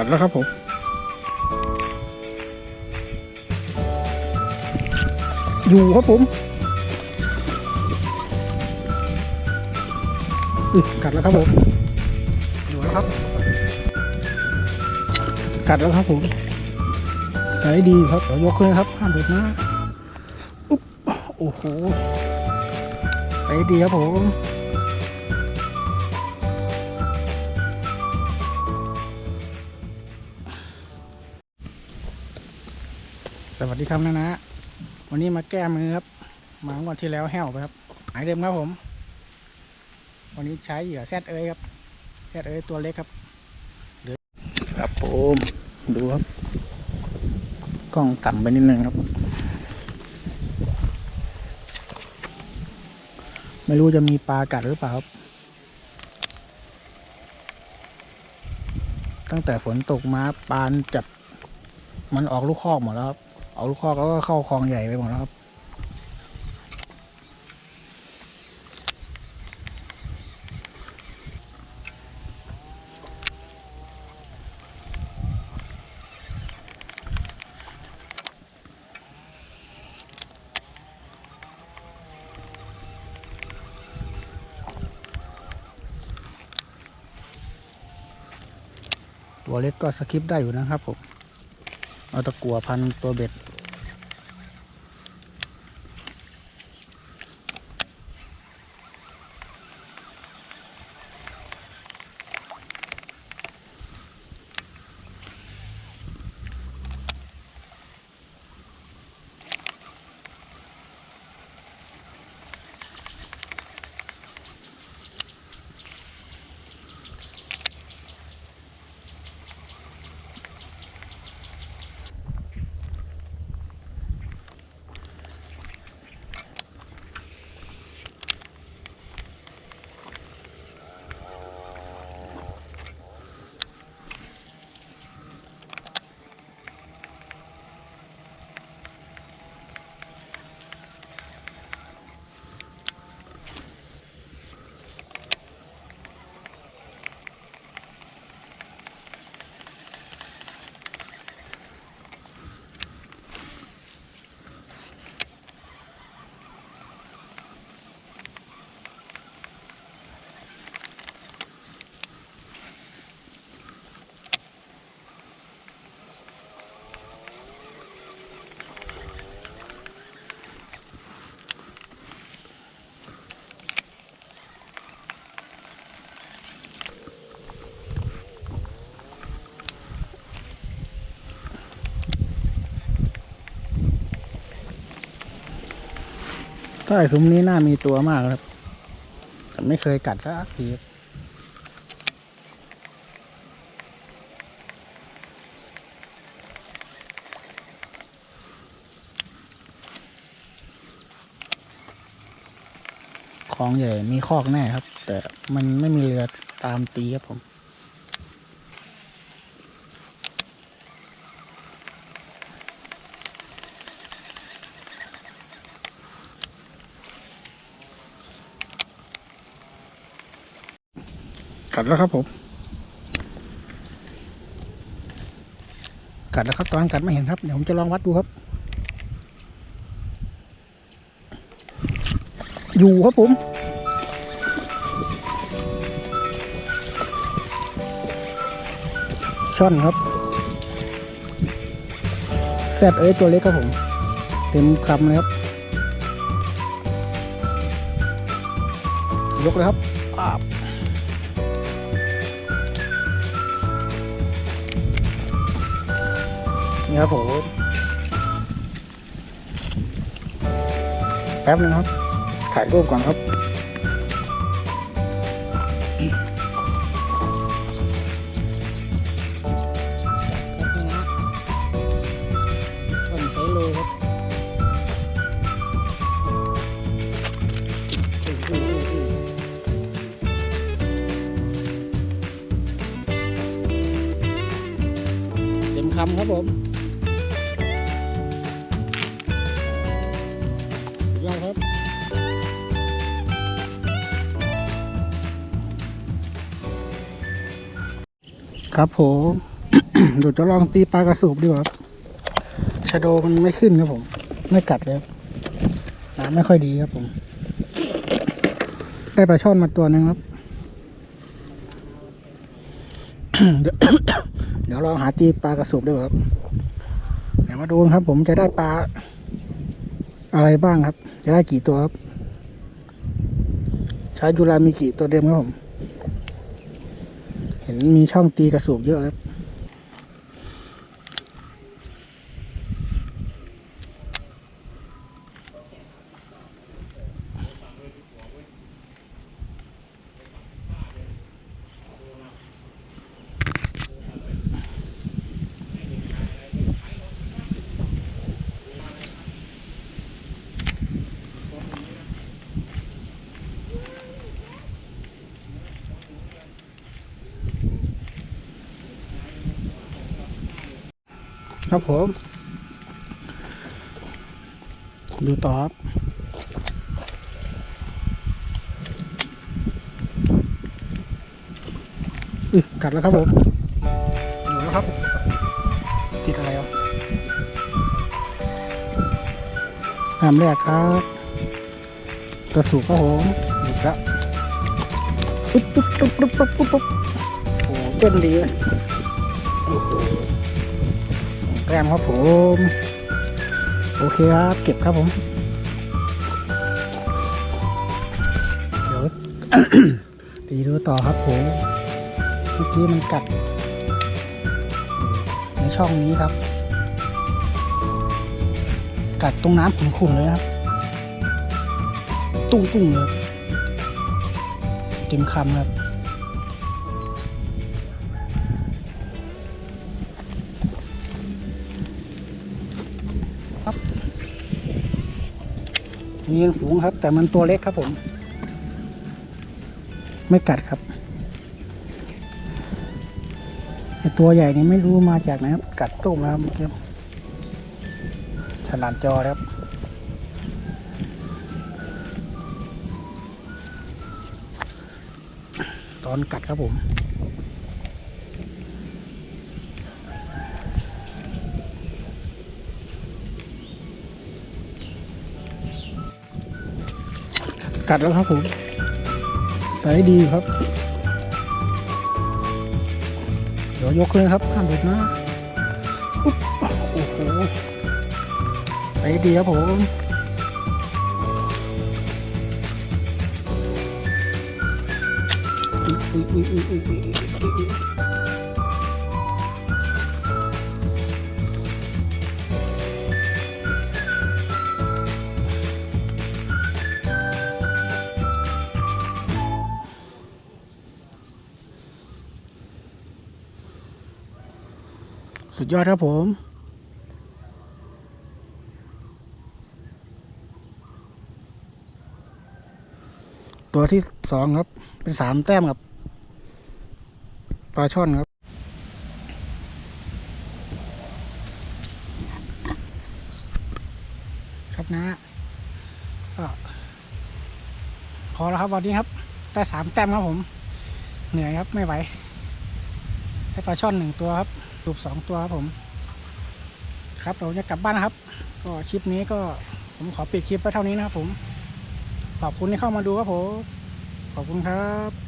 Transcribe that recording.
กัดแล้วครับผมอยู่ครับผมอุ๊ยกัดแล้วครับผม อยู่แล้วครับ กัดแล้วครับผมใช้ดีครับเดี๋ยวยกขึ้นเลยครับห้ามหลุดนะอุ๊บโอ้โหไปดีครับผม สวัสดีครับนะนะ วันนี้มาแก้มือครับ มางวดที่แล้วแห้วไปครับ หายเดิมครับผม วันนี้ใช้เหยื่อแซดเอ้ยครับแซดเอ้ยตัวเล็กครับเดี๋ยวครับผมดูครับ กล้องต่ำไปนิดนึงครับ ไม่รู้จะมีปลากัดหรือเปล่าครับ ตั้งแต่ฝนตกมาปลาจับมันออกลูกคอกหมดแล้วครับ ออกลูกคอกแล้วก็เข้าคลองใหญ่ไปหมดแล้วครับ ตัวเล็กก็สคิปได้อยู่นะครับผมเอาตะกัวพันตัวเบ็ด ถ้าไอ้ซุ้มนี้น่ามีตัวมากครับ แต่ไม่เคยกัดสักทีครับของใหญ่มีคอกแน่ครับ แต่มันไม่มีเรือตามตีครับผม กัดแล้วครับผม กัดแล้วครับตอนกัดไม่เห็นครับ เดี๋ยวผมจะลองวัดดูครับ อยู่ครับผมช่อนครับแซดเอ้ยตัวเล็กครับผม เต็มคำเลยครับ ยกเลยครับ นี่ครับผมแป๊บนึงครับ ถ่ายรูปก่อนครับต้นไซโลครับเต็มคำครับผม ครับผมเดี๋ยวจะลองตีปลากระสูบดีกว่าครับชะโดมันไม่ขึ้นครับผม ไม่กัดเลยน้ำไม่ค่อยดีครับผม ได้ปลาช่อนมาตัวหนึ่งครับ เดี๋ยวเดี๋ยวเราหาตีปลากระสูบดีกว่าครับเดี๋ยวมาดูนะครับ ผมจะได้ปลาอะไรบ้างครับ จะได้กี่ตัวครับ ใช้จุฬามีกี่ตัวเดิมครับผม มีช่องตีกระสูบเยอะแล้ว ครับผม ดูต่อครับอุ๊ยกัดแล้วครับผมหนูแล้วครับ ติดอะไรอะหามแรกครับกระสูบครับผมหยุดล้วปุ๊บปุ๊บปุ๊บปุ๊บปุ๊บปุ๊บโอ้เต้นดีเลย แกล้มครับผม โอเคครับ เก็บครับผม เดี๋ยวดีดูต่อครับผมเมื่อกี้มันกัด ในช่องนี้ครับ กัดตรงน้ำขุ่นๆเลยครับ ตุ้งๆเลยเต็มคำครับ มีเป็นฝูงครับ แต่มันตัวเล็กครับผม ไม่กัดครับไอตัวใหญ่นี่ไม่รู้มาจากไหนครับ กัดตุ้มนะครับเมื่อกี้สนานจอครับตอนกัดครับผม กัดแล้วครับผมใส่ดีครับ เดี๋ยวยกเลยครับห้ามเด็ดนะโอ้โหใส่ดีครับผมอุ๊ยอุ๊ยอุ๊ยอุ๊ยอุ๊ยอุ๊ย สุดยอดครับผม ตัวที่สองครับ เป็นสามแต้มกับปลาช่อนครับ ครับนะก็พอแล้วครับวันนี้ครับ ได้สามแต้มครับผม เหนื่อยครับไม่ไหวให้ปลาช่อนหนึ่งตัวครับ สูบสองตัวครับผม ครับเราจะกลับบ้านนะครับ ก็คลิปนี้ก็ผมขอปิดคลิปไปเท่านี้นะครับผม ขอบคุณที่เข้ามาดูครับผม ขอบคุณครับ